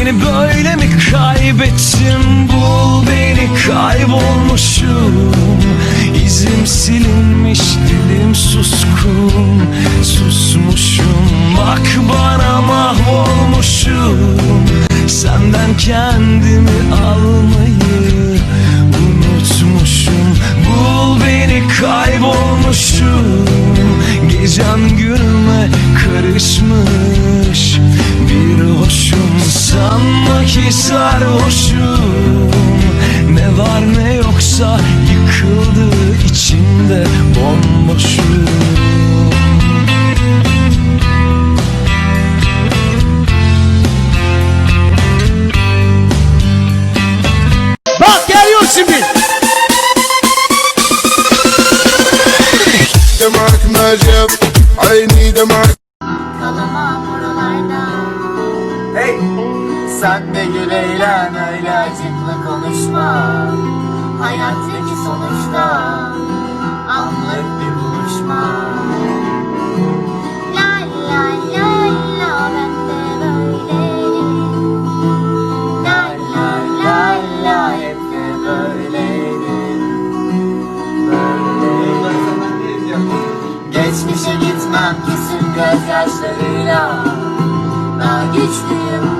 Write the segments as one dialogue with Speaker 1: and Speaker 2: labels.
Speaker 1: Beni böyle mi kaybettim bul beni kaybolmuşum. İzim silinmiş dilim suskun. Susmuşum Bak bana mahvolmuşum. Senden kendimi almayı unutmuşum. Bul beni kaybolmuşum. Gecem günüme karışmış. Bir hoşum ki sarhoşum. Ne var ne yoksa yıkıldı içimde bomboşum.
Speaker 2: Bak geliyor şimdi.
Speaker 3: Demek Necep Aynı demek
Speaker 4: Kalama buralarda.
Speaker 5: Hey. Sen de gül eğlen öyle
Speaker 4: Acıklı konuşma. Hayattaki sonuçta Anlık bir buluşma. La la la la ben de La la la la hep de Geçmişe gitmem kesin gözyaşlarıyla. Daha güçlüyüm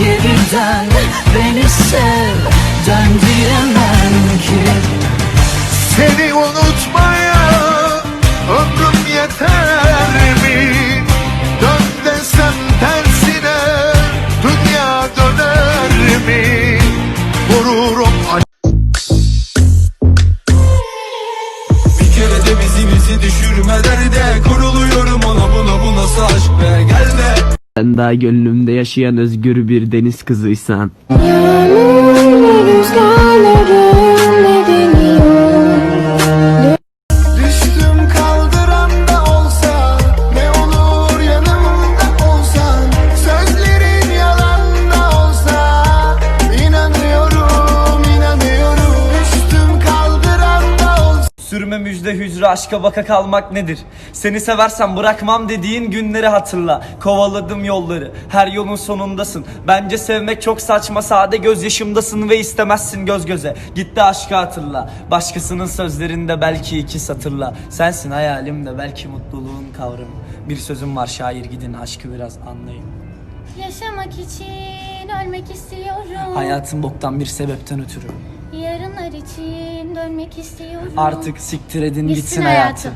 Speaker 1: Geriden beni sev dön diyemem ki.
Speaker 3: Seni unutmaya
Speaker 6: daha gönlümde yaşayan özgür bir deniz kızıysan.
Speaker 3: Düştüm
Speaker 5: Müjde hücre aşka baka kalmak nedir? Seni seversem bırakmam dediğin günleri hatırla. Kovaladım yolları. Her yolun sonundasın. Bence sevmek çok saçma. Sade gözyaşımdasın ve istemezsin göz göze. Gitti aşkı hatırla. Başkasının sözlerinde belki iki satırla. Sensin hayalimde belki mutluluğun kavramı. Bir sözüm var şair gidin aşkı biraz anlayın.
Speaker 4: Yaşamak için ölmek istiyorum.
Speaker 5: Hayatım boktan bir sebepten ötürü
Speaker 4: Dönmek istiyorum
Speaker 5: Artık siktir edin
Speaker 4: Gitsin
Speaker 5: gitsin hayatım
Speaker 4: hayatım.